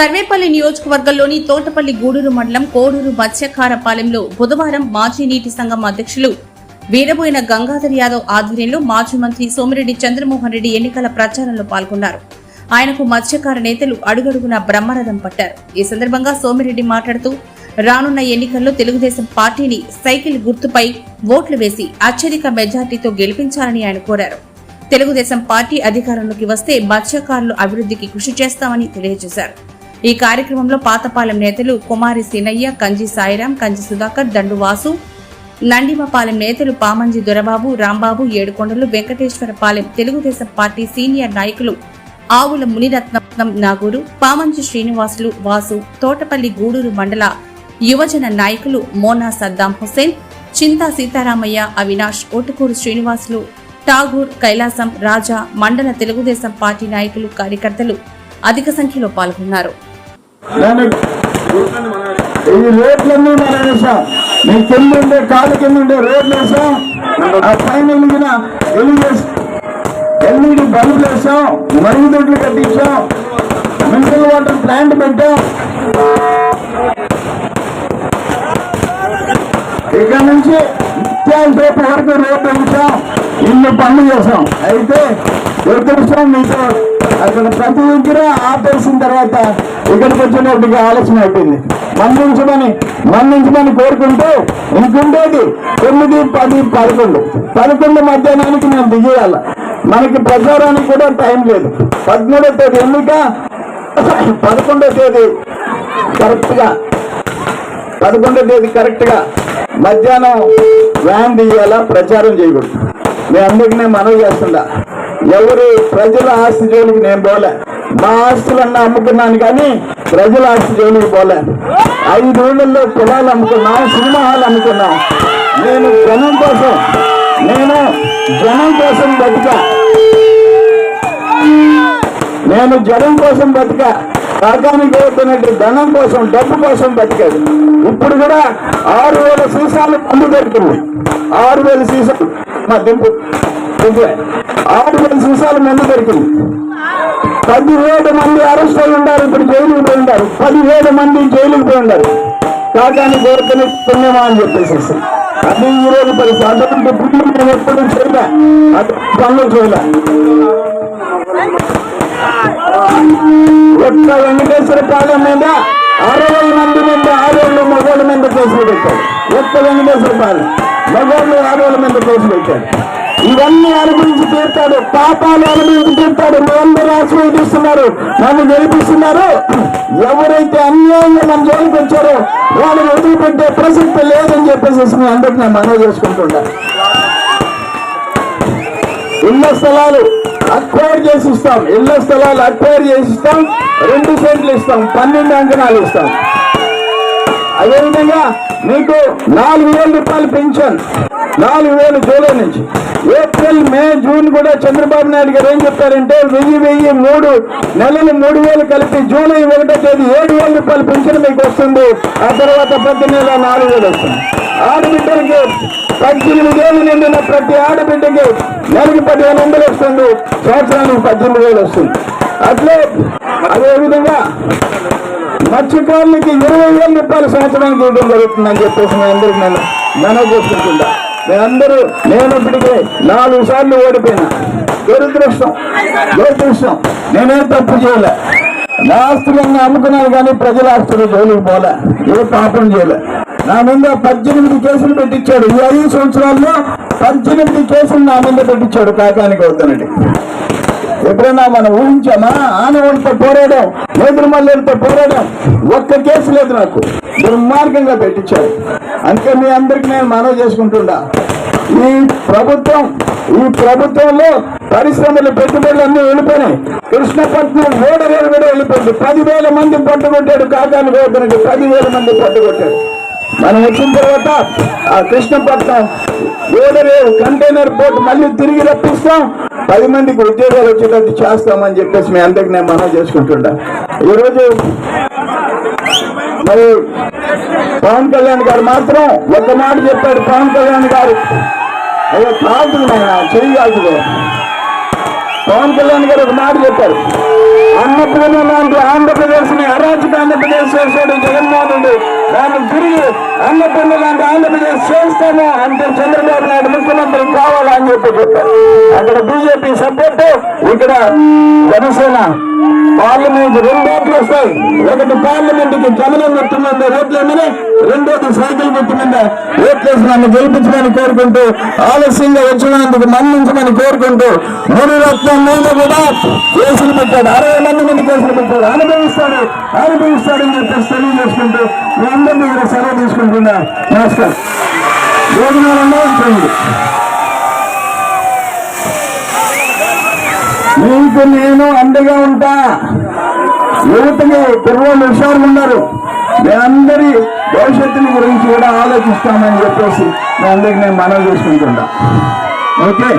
సర్వేపల్లి నియోజకవర్గంలోని తోటపల్లి గూడూరు మండలం కోడూరు మత్స్యకారపాలెంలో బుధవారం మాజీ నీటి సంఘం అధ్యక్షులు వీరబోయిన గంగాధర్ యాదవ్ ఆధ్వర్యంలో మాజీ మంత్రి సోమిరెడ్డి చంద్రమోహన్ రెడ్డి ఎన్నికల ప్రచారంలో పాల్గొన్నారు. ఆయనకు మత్స్యకార నేతలు అడుగడుగున బ్రహ్మరథం పట్టారు. ఈ సందర్భంగా సోమిరెడ్డి మాట్లాడుతూ రానున్న ఎన్నికల్లో తెలుగుదేశం పార్టీని సైకిల్ గుర్తుపై ఓట్లు వేసి అత్యధిక మెజార్టీతో గెలిపించాలని ఆయన కోరారు. తెలుగుదేశం పార్టీ అధికారంలోకి వస్తే మత్స్యకారుల అభివృద్ధికి కృషి చేస్తామని తెలియజేశారు. ఈ కార్యక్రమంలో పాతపాలెం నేతలు కుమారి సీనయ్య కంజి సాయిరాం కంజి సుధాకర్ దండు వాసు నండిమపాలెం నేతలు పామంజి దొరబాబు రాంబాబు ఏడుకొండలు వెంకటేశ్వరపాలెం తెలుగుదేశం పార్టీ సీనియర్ నాయకులు ఆవుల మునిరత్నం నాగూరు పామంజి శ్రీనివాసులు వాసు తోటపల్లి గూడూరు మండల యువజన నాయకులు మోనా సద్దాం హుసేన్ చింతా సీతారామయ్య అవినాష్ ఓటుకూరు శ్రీనివాసులు ఠాగూర్ కైలాసం రాజా మండల తెలుగుదేశం పార్టీ నాయకులు కార్యకర్తలు అధిక సంఖ్యలో పాల్గొన్నారు. ఈ రోడ్లన్నీ మన వేసాం మీ కింద ఉండే కాలు కింద ఉండే రోడ్లు వేసాం ఆ పైన వెలిగిన ఎల్ఈడి బల్బులు వేసాం మరుగుదొడ్లు కట్టించాం మినరల్ వాటర్ ప్లాంట్ పెట్టాం. ఇక్కడ నుంచి నిత్యాల రేపు వరకు రోడ్డు వేసాం ఇల్లు పనులు చేసాం. అయితే దురదృష్టం మీతో అక్కడ ప్రతి దగ్గర ఆపేసిన తర్వాత ఇక్కడికి వచ్చినట్టుగా ఆలోచన అయిపోయింది. మన్నించమని మన్నించమని కోరుకుంటూ ఇంకుండేది తొమ్మిది పది పదకొండు. పదకొండు మధ్యాహ్నానికి మేము దిగేయాల. మనకి ప్రచారానికి కూడా టైం లేదు. పదమూడో తేదీ ఎన్నిక పదకొండో తేదీ కరెక్ట్గా. పదకొండో తేదీ కరెక్ట్గా. మధ్యాహ్నం వ్యాన్ దిగేలా ప్రచారం చేయకూడదు. మీ అందరికీ నేను మనవి చేస్తుందా ఎవరు ప్రజల ఆస్తి జోలికి నేను పోలే. మా ఆస్తులన్నీ అమ్ముకున్నాను కానీ ప్రజల ఆస్తి జోలికి పోలే. ఐదు రోజుల్లో పొలాలు అమ్ముకున్నాం సినిమా హాల్ అమ్ముకున్నాం. నేను జనం కోసం నేను జనం కోసం బతికా. నేను జనం కోసం బతిక. రాగానికి పోతున్నట్టు ధనం కోసం డబ్బు కోసం బతికాడు. ఇప్పుడు కూడా ఆరు వేల సీసాలు మందు దొరికింది. ఆరు వేల సీసాలు. మా దింపు. ఆరు వేల సీసాలు మందు దొరికింది. పదివేల మంది అరెస్ట్ అయి ఉన్నారు ఇప్పుడు జైలుకి పోయి ఉన్నారు. పదివేల మంది జైలుకి పోయి ఉన్నారు. కాకాని కోరుకుని పుణ్యమా అని చెప్పేసి అది ఈ రోజు పరిస్థితి అటువంటి పుణ్యం నేను ఎప్పుడు చేయలే. అది పనులు చేయలే. కోట్ల వెంకటేశ్వర పాలెం మీద అరవై మంది మీద ఆరోళ్ళు మగోళ్ళ మీద కేసులు పెట్టారు. ఒక్క వెంకటేశ్వర పాలెం మగోళ్ళు ఆరోళ్ళ మీద కేసులు పెట్టారు. ఇవన్నీ అనుభవించి తీర్తాడు. పాపాలు అనుభవించి తీర్తాడు. మీరందరూ ఆశ్రయిస్తున్నారు నన్ను గెలిపిస్తున్నారు. ఎవరైతే అన్యాయంగా మన జోలికి వచ్చారో వాళ్ళని వదిలిపెట్టే ప్రసక్తి లేదని చెప్పేసి మీ అందరికి నేను మనవి చేసుకుంటున్నాను ఇళ్ళ స్థలాలు అక్వైర్ చేసి ఇస్తాం ఇళ్ళ స్థలాలు అక్వైర్ చేసి ఇస్తాం రెండు సెంట్లు ఇస్తాం. పన్నెండు అంకణాలు ఇస్తాం. అదేవిధంగా మీకు నాలుగు వేల రూపాయలు పెన్షన్ నాలుగు వేలు జూలై నుంచి. ఏప్రిల్ మే జూన్ కూడా చంద్రబాబు నాయుడు గారు ఏం చెప్పారంటే వెయ్యి వెయ్యి మూడు నెలలు మూడు వేలు కలిపి జూలై ఒకటో తేదీ ఏడు వేల రూపాయలు పెన్షన్ మీకు వస్తుంది. ఆ తర్వాత ప్రతి నెల నాలుగు వేలు వస్తుంది. ఆడబిడ్డలకి పద్దెనిమిది ఏళ్ళు నిండిన ప్రతి ఆడబిడ్డకి నెలకి పదిహేను వందలు వస్తుంది. సంవత్సరానికి పద్దెనిమిది వేలు వస్తుంది. అట్లే అదేవిధంగా మత్స్యకారులకి ఇరవై వేల రూపాయల సంవత్సరానికి ఇవ్వడం జరుగుతుందని చెప్పేసి మీ అందరికి నేను మనవి చేసుకుంటుంటా మీరందరూ నేను ఇప్పటికే నాలుగు సార్లు ఓడిపోయినా. దురదృష్టం. దురదృష్టం. నేనేం తప్పు చేయలే. నా ఆస్తులన్నీ అమ్ముకున్నాను కానీ ప్రజల ఆస్తులు జోలికి పోలే. ఏ పాపం చేయలే. నా మీద పద్దెనిమిది కేసులు పెట్టించాడు. ఈ ఐదు సంవత్సరాల్లో పద్దెనిమిది కేసులు నా మీద పెట్టించాడు కాకానికి వద్దనండి ఎప్పుడైనా మనం ఊహించామా? ఆనవాళ్ళతో పోరాడాం నేదురుమల్లెలతో పోరాడాం. ఒక్క కేసు లేదు నాకు. దుర్మార్గంగా పెట్టించాడు. అందుకే మీ అందరికి నేను మనవి చేసుకుంటుండా. ఈ ప్రభుత్వం ఈ ప్రభుత్వంలో పరిశ్రమలు పెట్టుబడులు అన్నీ వెళ్ళిపోయినాయి. కృష్ణపట్నం ఓడరేరు కూడా వెళ్ళిపోయింది. పదివేల మంది పట్టుకొట్టాడు కాకానికి గోవర్ధనకి పదివేల మంది పట్టుకొట్టాడు. మనం వచ్చిన తర్వాత ఆ కృష్ణపట్నం ఓడరేవు కంటైనర్ పోర్ట్ మళ్ళీ తిరిగి రప్పిస్తాం. పది మందికి ఉద్యోగాలు వచ్చేటట్టు చేస్తామని చెప్పేసి మీ అందరికి నేను మనం చేసుకుంటుంటా ఈరోజు మరి పవన్ కళ్యాణ్ గారు మాత్రం ఒక మాట చెప్పాడు పవన్ కళ్యాణ్ గారు అయ్యో కాదు నాయన పవన్ కళ్యాణ్ గారు ఒక మాట చెప్పారు అన్నపూర్ణ లాంటి ఆంధ్రప్రదేశ్ని అరాచక చేశాడు జగన్మోహన్ రెడ్డి. దాన్ని తిరిగి అన్నపల్లి లాంటి ఆంధ్రప్రదేశ్ చేస్తాము అంటే చంద్రబాబు నాయుడు ముఖ్యమంత్రి కావాలని చెప్పి చెప్పారు. అక్కడ బీజేపీ సపోర్ట్ ఇక్కడ జనసేన పార్లమెంట్ రెండు ఓట్లు వస్తాయి. ఒకటి పార్లమెంట్కి కమలం గుర్తు మీద ఓట్లేమని రెండోది సైకిల్ గుర్తు ఓట్లేసి నన్ను గెలిపించమని కోరుకుంటూ ఆలస్యంగా వచ్చినందుకు మన్నించమని కోరుకుంటూ మూడు రత్నం మీద కూడా కేసులు పెట్టాడు. అరవై మంది మీద కేసులు పెట్టాడు. అనుభవిస్తాడు. అనుభవిస్తాడని చెప్పేసి తెలియజేసుకుంటూ మీ అందరినీ కూడా సెలవు తీసుకుంటున్నా. నమస్కారం. భోజనాలన్నా నీకు నేను అండగా ఉంటా. యువతకి కుర్రోళ్ళు హుషారులు ఉన్నారు. మీ అందరి భవిష్యత్తుని గురించి కూడా ఆలోచిస్తామని చెప్పేసి మీ అందరికి నేను మనవి చేసుకుంటుంటా. ఓకే?